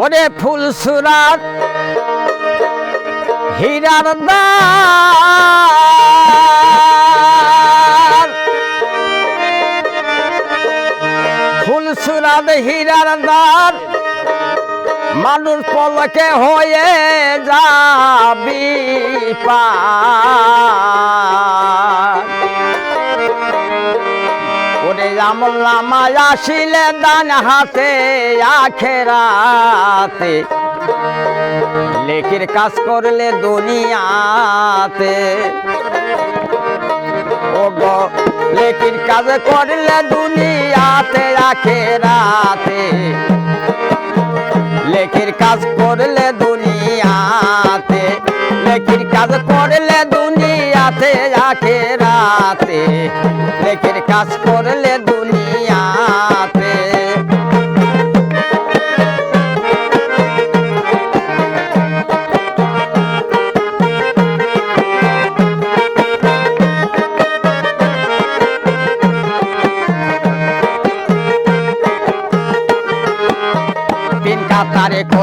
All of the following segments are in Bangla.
ওরে ফুল সুরাত হীরার ফুল সুরাত হীরার দার মানুষ পলকে হয়ে যাবি পার ওরে আমল নামায় আসিলে দান হাতে আখেরাতে লেখির কাজ করলে দুনিয়াতে। ও গো লেখির কাজ করলে দুনিয়াতে আখেরাতে লেখির কাজ করলে দুনিয়াতে। লেখির কাজ করলে দুনিয়াতে আখেরাতে লেখির কাজ করলে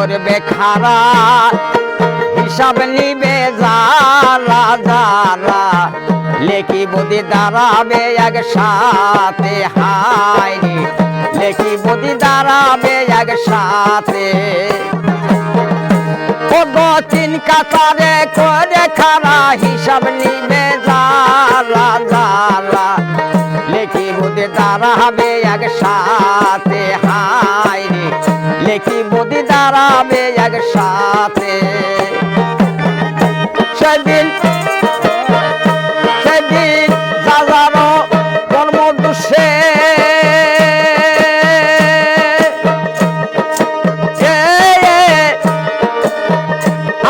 করবে খারা, হিসাব নিবে যারা যারা লেখি বুদ্ধি দাঁড়াবে এক সাথে হাই লেখি বুদ্ধি দাঁড়াবে এক সাথে ওগো তিন কাতারে করে খারা, হিসাব নিবে যারা যারা লেখি বুদ্ধি দাঁড়াবে এক সাথে হাই লেখি বুদ্ধি দাঁড়াবে এক সাথে সেদিন সেদিন যাজারো কর্ম দুষে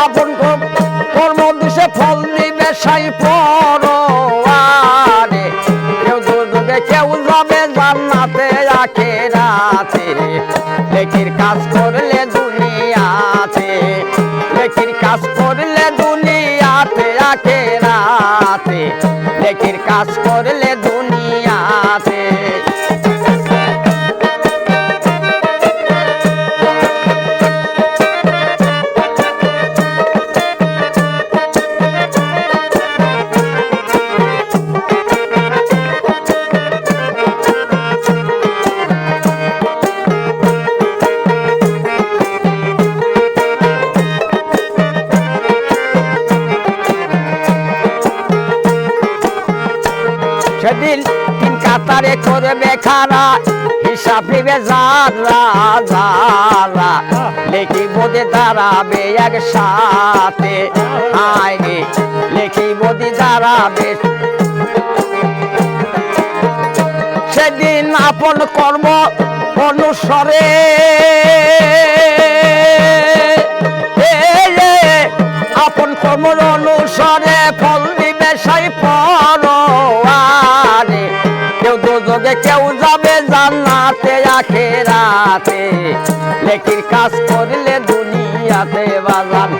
আপন কর্ম ফল দিবে সাই পরে কেউ কেউ যাবে জান্নাতে রাখে রাতে। কাজ করলে দুনিয়াতে লেখির কাজ করলে দুনিয়াতে রাখে রাতে লেখির কাজ করলে দুনিয়াতে কাতারে করবে খারা হিসাব নিবে যারা যারা লেখি বোধে দাঁড়াবে এক সাথে আইনে লেখি বোধে দাঁড়াবে সেদিন আপন কর্ম অনুসরে আপন কর্ম অনুসরে ফল দুযোগে কেউ যাবে জান্নাতে আখেরাতে লেকির কাজ করলে দুনিয়াতে বাজান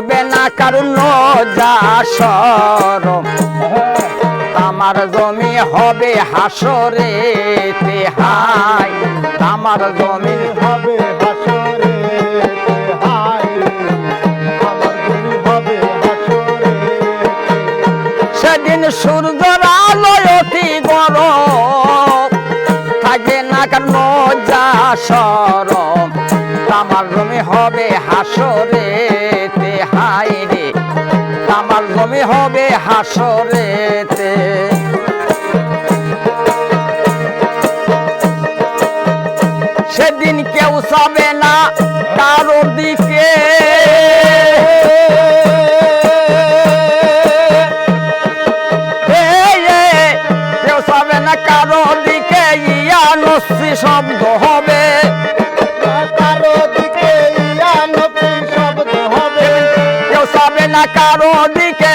থাকবে না কারণ সরম আমার জমি হবে হাসরে হাই। আমার জমি হবে হাসরে সেদিন সূর্যর আলো অতি গরম। থাকে না কেন যা জমি হবে হাসরে তে হাই রে আমার জমি হবে হাসরেতে। সেদিন কেউ যাবে না কারও দিকে। কেউ যাবে না কারও দিকে। ইয়া নস্যি শব্দ হবে। না কারও দিকে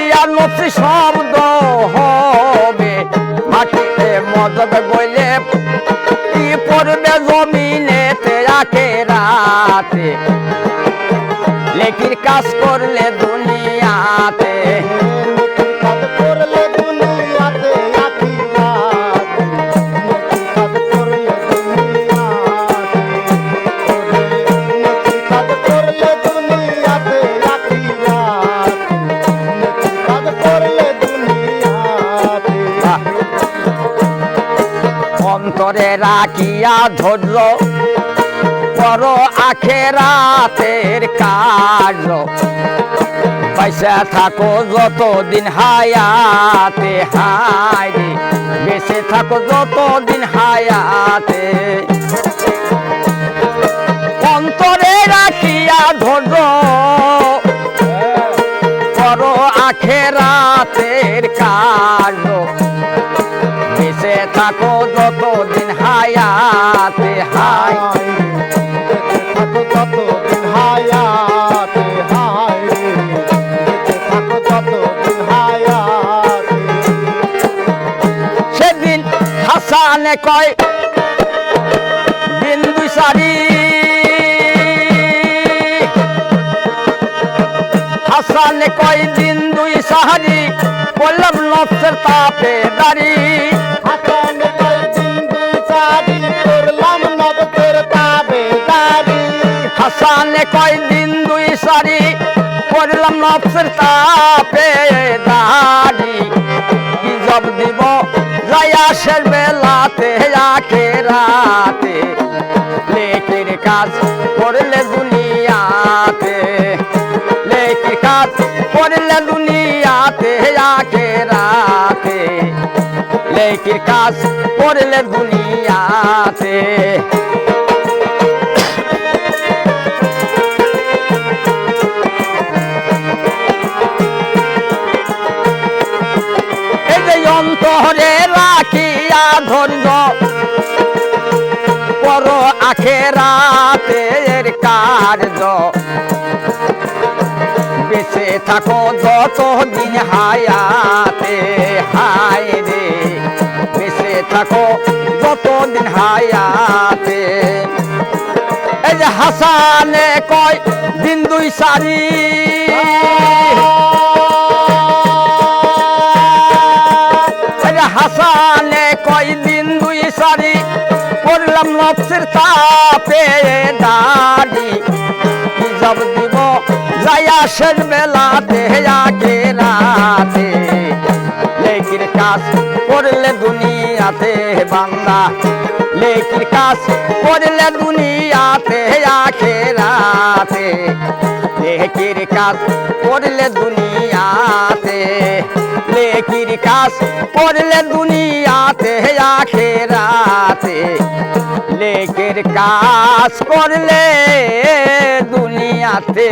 ইয়ার নফসি শব্দ হবে। মাটিতে মদত বইলে কি পড়বে জমিনেতে রাতে? লেখির কাজ করলে অন্তরে রাখিয়া ধৈর্য পর আখেরাতের কার্য পয়সা থাকো, যতদিন হায়াতে, হায় বেঁচে থাকো, যতদিন হায়াতে। অন্তরে রাখিয়া ধৈর্য পর আখেরাতের কার্য বেঁচে থাকো সেদিন হাসানে কয় বিন্দু সারি হাসানে কয় দিন দুই সাহারি বললাম নফসের তাপে দাঁড়ি। হাসানে কয় দিন দুই সারি পড়লাম নফসের তাপে দাঁড়ি। কি জব দিব? যাই আসের বেলাতে আখে রাতে। লেকের কাজ করলে দুনিয়াতে। লেকের কাজ করলে দুনিয়াতে আখে রাতে। লেকের কাজ করলে দুনিয়াতে রাখিয়া ধৈর্য পর আখেরাতের কার্য। বেঁচে থাকো যত দিন হায়াতে। হায় রে, বেঁচে থাকো যত দিন হায়াতে। এই যে হাসানে কয়, দিন দুই সারি। নফসের তাপে কি জব দিব, যাই আসের বেলাতে আগে রাতে। লেকির কাজ করলে দুনিয়াতে বান্দা। লেকির কাজ করলে দুনিয়াতে আখে রাতে। লেকির কাজ করলে দুনিয়াতে। লেকির কাজ করলে দুনিয়াতে আখে রাতে। লেকের কাজ করলে দুনিয়াতে